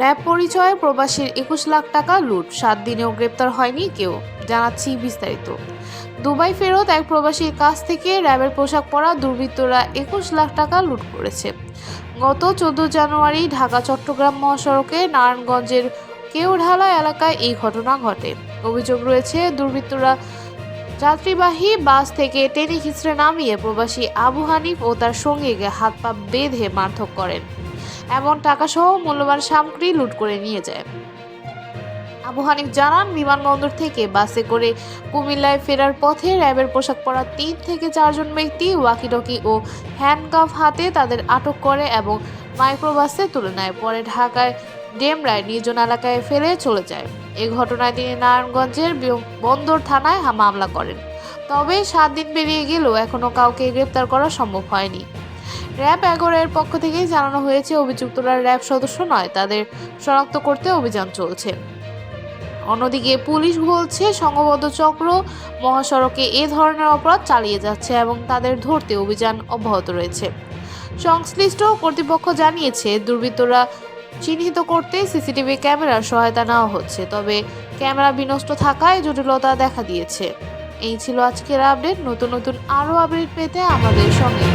RAB পরিচয়ে প্রবাসীর একুশ লাখ টাকা লুট। সাত দিনেও গ্রেপ্তার হয়নি কেউ, জানাচ্ছি বিস্তারিত। দুবাই ফেরত এক প্রবাসীর কাছ থেকে র্যাবের পোশাক পরা দুর্বৃত্তরা একুশ লাখ টাকা লুট করেছে। গত চোদ্দ জানুয়ারি ঢাকা, চট্টগ্রাম মহাসড়কে নারায়ণগঞ্জের কেউঢালা এলাকায় এই ঘটনা ঘটে। অভিযোগ রয়েছে, দুর্বৃত্তরা যাত্রীবাহী বাস থেকে টেনে হিচড়ে নামিয়ে প্রবাসী আবু হানিফ ও তার সঙ্গীকে হাত পা বেঁধে মারধর করেন। এমন টাকাসহ মূল্যবান সামগ্রী লুট করে নিয়ে যায়। আবু হানিফ জানান, বিমানবন্দর থেকে বাসে করে কুমিল্লায় ফেরার পথে র্যাবের পোশাক পরা তিন থেকে চারজন ব্যক্তি ওয়াকিটকি ও হ্যান্ডকাফ হাতে তাদের আটক করে এবং মাইক্রোবাসে তুলে নেয়। পরে ঢাকায় ডেমরায় নির্জন এলাকায় ফেলে চলে যায়। এ ঘটনায় তিনি নারায়ণগঞ্জের বন্দর থানায় মামলা করেন। তবে সাত দিন পেরিয়ে গেলেও এখনও কাউকে গ্রেপ্তার করা সম্ভব হয়নি। র্যাব এগারোর পক্ষ থেকে জানানো হয়েছে, অভিযুক্তরা র্যাব সদস্য নয়, তাদের শনাক্ত করতে অভিযান চলছে। অন্যদিকে পুলিশ বলছে, সংঘবদ্ধ চক্র মহাসড়কে এ ধরনের অপরাধ চালিয়ে যাচ্ছে এবং তাদের ধরতে অভিযান অব্যাহত রয়েছে। সংশ্লিষ্ট কর্তৃপক্ষ জানিয়েছে, দুর্বৃত্তরা চিহ্নিত করতে সিসিটিভি ক্যামেরার সহায়তা নেওয়া হচ্ছে, তবে ক্যামেরা বিনষ্ট থাকায় জটিলতা দেখা দিয়েছে। এই ছিল আজকের আপডেট। নতুন নতুন আরও আপডেট পেতে আমাদের সঙ্গে।